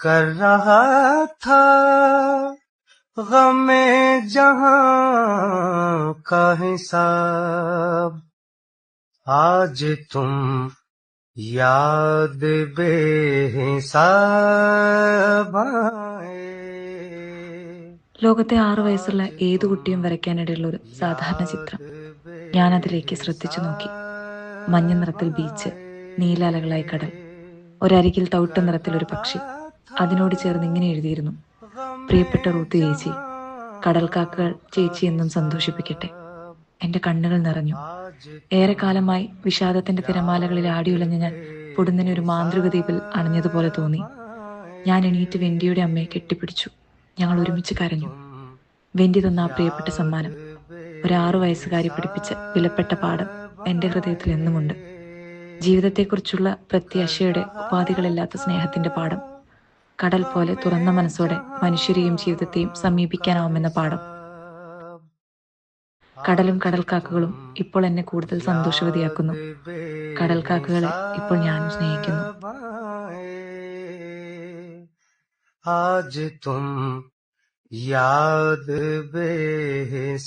कर रहा था गमे जहां का हिसाब आज तुम याद बेहिसाब आए ലോകത്തെ ആറു വയസ്സുള്ള ഏതു കുട്ടിയും വരയ്ക്കാനിടയുള്ള ഒരു സാധാരണ ചിത്രം ഞാനതിലേക്ക് ശ്രദ്ധിച്ചു നോക്കി മഞ്ഞ നിറത്തിൽ ബീച്ച് നീലാലകളായി കടൽ ഒരരികിൽ തവിട്ട നിറത്തിൽ ഒരു പക്ഷി അതിനോട് ചേർന്ന് ഇങ്ങനെ എഴുതിയിരുന്നു. പ്രിയപ്പെട്ട റൂത്ത് ചേച്ചി കടൽക്കാക്കകൾ ചേച്ചി എന്നും സന്തോഷിപ്പിക്കട്ടെ. എന്റെ കണ്ണുകൾ നിറഞ്ഞു. ഏറെക്കാലമായി വിഷാദത്തിന്റെ തിരമാലകളിൽ ആടിയുലഞ്ഞ ഞാൻ പൊടുന്നനെ ഒരു മാന്ത്രിക ദ്വീപിൽ അണഞ്ഞതുപോലെ തോന്നി. ഞാൻ എണീറ്റ് വെന്റിയുടെ അമ്മയെ കെട്ടിപ്പിടിച്ചു. ഞങ്ങൾ ഒരുമിച്ച് കരഞ്ഞു. വെന്റി തന്ന ആ പ്രിയപ്പെട്ട സമ്മാനം. ഒരു വയസ്സുകാരി പഠിപ്പിച്ച വിലപ്പെട്ട പാഠം എന്റെ ഹൃദയത്തിൽ എന്നുമുണ്ട്. ജീവിതത്തെക്കുറിച്ചുള്ള പ്രത്യാശയുടെ ഉപാധികളില്ലാത്ത സ്നേഹത്തിന്റെ പാഠം കടൽ പോലെ തുറന്ന മനസ്സോടെ മനുഷ്യരെയും ജീവിതത്തെയും സമീപിക്കാനാവുമെന്ന പാഠം. കടലും കടൽക്കാക്കകളും ഇപ്പോൾ എന്നെ കൂടുതൽ സന്തോഷവതിയാക്കുന്നു. കടൽക്കാക്കകളെ ഇപ്പോൾ ഞാനും സ്നേഹിക്കുന്നു. ആജ് തും യാദ് ബേ